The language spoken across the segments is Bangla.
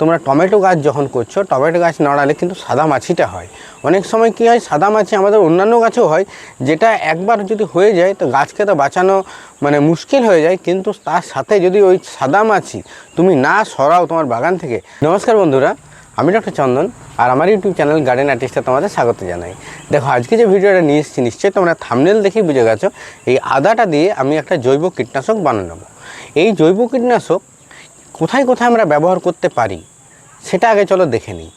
তোমরা টমেটো গাছ যখন করছ, টমেটো গাছ নড়ালে কিন্তু সাদা মাছিটা হয়। অনেক সময় কী হয়, সাদা মাছি আমাদের অন্যান্য গাছেও হয়, যেটা একবার যদি হয়ে যায়, তো গাছকে তো বাঁচানো মানে মুশকিল হয়ে যায়, কিন্তু তার সাথে যদি ওই সাদা মাছি তুমি না সরাও তোমার বাগান থেকে। নমস্কার বন্ধুরা, আমি ডক্টর চন্দন, আর আমার ইউটিউব চ্যানেল গার্ডেন আর্টিস্টে তোমাদের স্বাগত জানাই। দেখো, আজকে যে ভিডিওটা নিয়ে এসেছি, নিশ্চয়ই তোমরা থামনেল দেখেই বুঝে গেছো, এই আদাটা দিয়ে আমি একটা জৈব কীটনাশক বানিয়ে নেব। এই জৈব কীটনাশক কোথায় কোথায় আমরা ব্যবহার করতে পারি, সেটা আগে চলো দেখে নিই।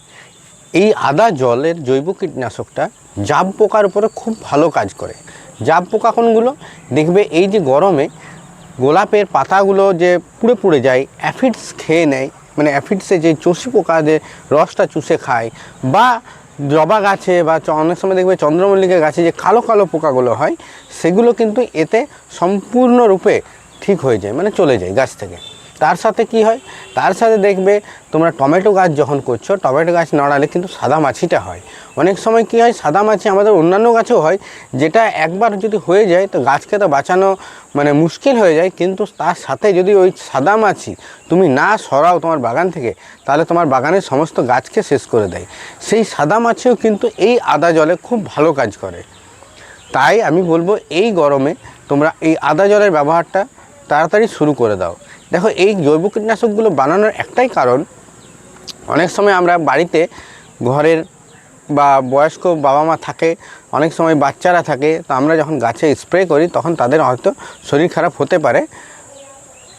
এই আদা জলের জৈব কীটনাশকটা জাব পোকার উপরে খুব ভালো কাজ করে। জাব পোকা কোনগুলো? দেখবে এই যে গরমে গোলাপের পাতাগুলো যে পুড়ে পুড়ে যায়, অ্যাফিডস খেয়ে নেয় মানে অ্যাফিডসে যে চষি পোকা যে রসটা চুষে খায়, বা জবা গাছে বা অনেক সময় দেখবে চন্দ্রমল্লিকা গাছে যে কালো কালো পোকাগুলো হয়, সেগুলো কিন্তু এতে সম্পূর্ণরূপে ঠিক হয়ে যায় মানে চলে যায় গাছ থেকে। তার সাথে কি হয়? তার সাথে দেখবে তোমরা টমেটো গাছ যখন করছ, টমেটো গাছ নড়ালে কিন্তু সাদা মাছিটা হয়। অনেক সময় কি হয়, সাদা মাছি আমাদের অন্যান্য গাছেও হয়, যেটা একবার যদি হয়ে যায়, তো গাছকে তো বাঁচানো মানে মুশকিল হয়ে যায়, কিন্তু তার সাথে যদি ওই সাদা মাছি তুমি না সরাও তোমার বাগান থেকে, তাহলে তোমার বাগানের সমস্ত গাছকে শেষ করে দেয়। সেই সাদা মাছিও কিন্তু এই আদা জলে খুব ভালো কাজ করে। তাই আমি বলব, এই গরমে তোমরা এই আদা জলের ব্যবহারটা তাড়াতাড়ি শুরু করে দাও। দেখো, এই জৈব কীটনাশকগুলো বানানোর একটাই কারণ, অনেক সময় আমরা বাড়িতে ঘরের বা বয়স্ক বাবা মা থাকে, অনেক সময় বাচ্চারা থাকে, তো আমরা যখন গাছে স্প্রে করি, তখন তাদের হয়তো শরীর খারাপ হতে পারে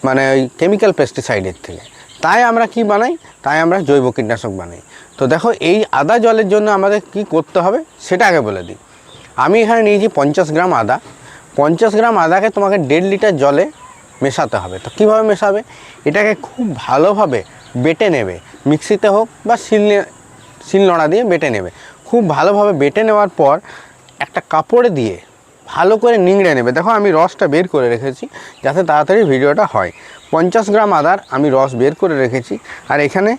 মানে ওই কেমিক্যাল পেস্টিসাইডের থেকে। তাই আমরা কি বানাই? তাই আমরা জৈব কীটনাশক বানাই। তো দেখো, এই আদা জলের জন্য আমাদের কি করতে হবে? সেটা আগে বলে দিই। আমি এখানে নিয়েছি পঞ্চাশ গ্রাম আদা। পঞ্চাশ গ্রাম আদাকে তোমাকে দেড় লিটার জলে মেশাতে হবে। তো কীভাবে মেশাবে? এটাকে খুব ভালোভাবে বেটে নেবে। মিক্সিতে হোক বা শিল শিলনোড়া দিয়ে বেটে নেবে। খুব ভালোভাবে বেটে নেওয়ার পর একটা কাপড়ে দিয়ে ভালো করে নিংড়ে নেবে। দেখো আমি রসটা বের করে রেখেছি যাতে তাড়াতাড়ি ভিডিওটা হয়। পঞ্চাশ গ্রাম আদার আমি রস বের করে রেখেছি আর এখানে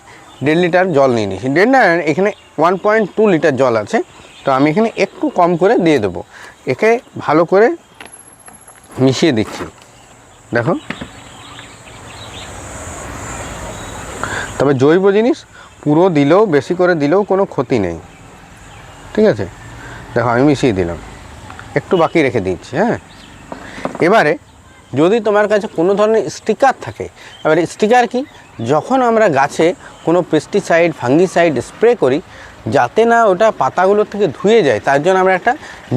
দেড় লিটার জল নিয়ে নিয়েছি। দেড় না, এখানে ওয়ান পয়েন্ট টু লিটার জল আছে। তো আমি এখানে একটু কম করে দিয়ে দেবো। একে ভালো করে মিশিয়ে দিচ্ছি। দেখো। তবে জৈব জিনিস পুরো দিলেও, বেশি করে দিলেও কোনো ক্ষতি নেই। ঠিক আছে? দেখো, আমি মিশিয়ে দিলাম। একটু বাকি রেখে দিচ্ছি হ্যাঁ? এবারে যদি তোমার কাছে কোনো ধরনের স্টিকার থাকে, এবার স্টিকার কি? যখন আমরা গাছে কোনো পেস্টিসাইড ফাঙ্গিসাইড স্প্রে করি যাতে না ওটা পাতাগুলোর থেকে ধুয়ে যায়, তার জন্য আমরা একটা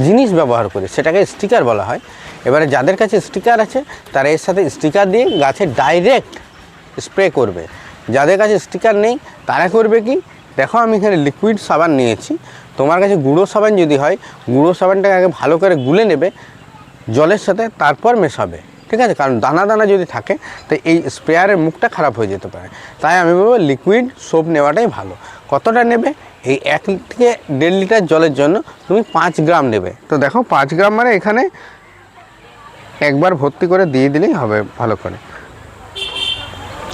জিনিস ব্যবহার করি, সেটাকে স্টিকার বলা হয়। এবারে যাদের কাছে স্টিকার আছে, তারা এর সাথে স্টিকার দিয়ে গাছে ডাইরেক্ট স্প্রে করবে। যাদের কাছে স্টিকার নেই, তারা করবে কি? দেখো আমি এখানে লিকুইড সাবান নিয়েছি। তোমার কাছে গুঁড়ো সাবান যদি হয়, গুঁড়ো সাবানটাকে আগে ভালো করে গুলে নেবে, জলের সাথে তারপর মেশাবে, ঠিক আছে? কারণ দানা দানা যদি থাকে, তো এই স্প্রেয়ারের মুখটা খারাপ হয়ে যেতে পারে। তাই আমি বলব লিকুইড সোপ নেওয়াটাই ভালো। কতটা নেবে? এই এক থেকে দেড় লিটার জলের জন্য তুমি পাঁচ গ্রাম নেবে। তো দেখো পাঁচ গ্রাম মানে এখানে একবার ভর্তি করে দিয়ে দিলেই হবে ভালো করে।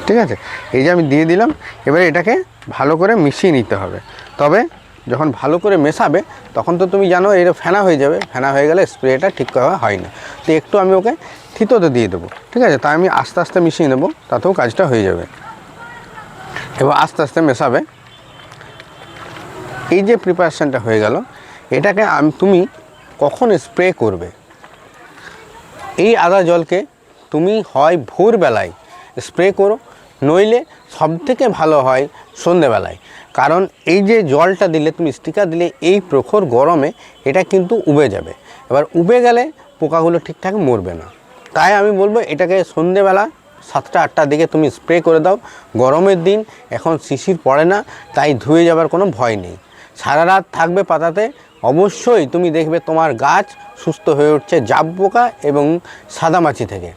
ঠিক আছে? এই যে আমি দিয়ে দিলাম, এবারে এটাকে ভালো করে মিশিয়ে নিতে হবে। তবে যখন ভালো করে মেশাবে, তখন তো তুমি জানো এটা ফেনা হয়ে যাবে। ফেনা হয়ে গেলে স্প্রেটা ঠিকভাবে হয় না। তো একটু আমি ওকে থিতোতে দিয়ে দেবো। ঠিক আছে? তাই আমি আস্তে আস্তে মিশিয়ে নেব, তাতেও কাজটা হয়ে যাবে। এবার আস্তে আস্তে মেশাবে। এই যে প্রিপারেশানটা হয়ে গেল, এটাকে আমি, তুমি কখন স্প্রে করবে? এই আদা জলকে তুমি হয় ভোরবেলায় স্প্রে করো, নইলে সবথেকে ভালো হয় সন্ধেবেলায়। কারণ এই যে জলটা দিলে, তুমি স্টিকার দিলে, এই প্রখর গরমে এটা কিন্তু উবে যাবে। এবার উবে গেলে পোকাগুলো ঠিকঠাক মরবে না। তাই আমি বলব, এটাকে সন্ধেবেলা সাতটা, আটটার দিকে তুমি স্প্রে করে দাও। গরমের দিন এখন শিশির পড়ে না, তাই ধুয়ে যাবার কোনো ভয় নেই। সারা রাত থাকবে পাতাতে, অবশ্যই তুমি দেখবে তোমার গাছ সুস্থ হয়ে উঠছে জাব পোকা এবং সাদামাছি থেকে।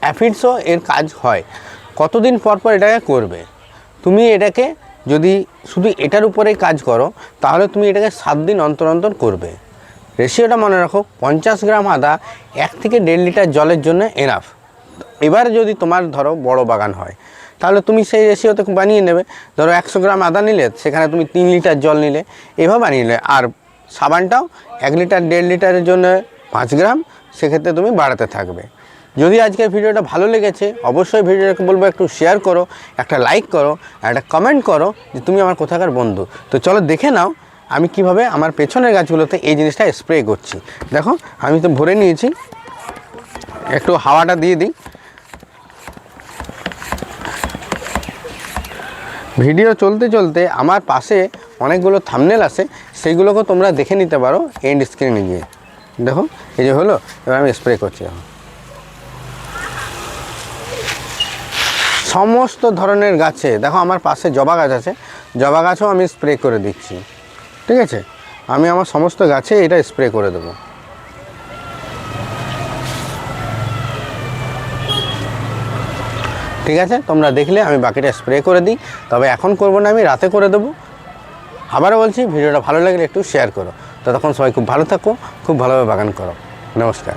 অ্যাফিডসও এর কাজ হয়। কতদিন পর পর এটাকে করবে? তুমি এটাকে যদি শুধু এটার উপরেই কাজ করো, তাহলে তুমি এটাকে সাত দিন অন্তর অন্তর করবে। রেশিওটা মনে রাখো, পঞ্চাশ গ্রাম আদা, এক থেকে দেড় লিটার জলের জন্য এনাফ এবার যদি তোমার ধরো বড় বাগান হয় তাহলে তুমি সেই রেশিওতে বানিয়ে নেবে। ধরো একশো গ্রাম আদা নিলে, সেখানে তুমি তিন লিটার জল নিলে, এভাবে বানিয়ে নিলে আর সাবানটাও এক লিটার, দেড় লিটারের জন্য পাঁচ গ্রাম, সেক্ষেত্রে তুমি বাড়াতে থাকবে। যদি আজকের ভিডিওটা ভালো লেগেছে, অবশ্যই ভিডিওটাকে বলব একটু শেয়ার করো, একটা লাইক করো একটা কমেন্ট করো যে তুমি আমার কোথাকার বন্ধু। তো চলো দেখে নাও আমি কীভাবে আমার পেছনের গাছগুলোতে এই জিনিসটা স্প্রে করছি। দেখো, আমি তো ভরে নিয়েছি। একটু হাওয়াটা দিয়ে দিই। ভিডিও চলতে চলতে আমার পাশে অনেকগুলো থামনেল আছে সেইগুলোকে তোমরা দেখে নিতে পারো এন্ড স্ক্রিনে গিয়ে। দেখো, এই যে হলো, এবার আমি স্প্রে করছি এখন। সমস্ত ধরনের গাছে, দেখো আমার পাশে জবা গাছ আছে, জবা গাছও আমি স্প্রে করে দিচ্ছি। ঠিক আছে? আমি আমার সমস্ত গাছে এটা স্প্রে করে দেবো। ঠিক আছে? তোমরা দেখলে আমি বাকিটা স্প্রে করে দিই। তবে এখন করব না আমি, রাতে করে দেবো। আবারও বলছি, ভিডিওটা ভালো লাগলে একটু শেয়ার করো। ততক্ষণ সবাই খুব ভালো থাকো, খুব ভালোভাবে বাগান করো। নমস্কার।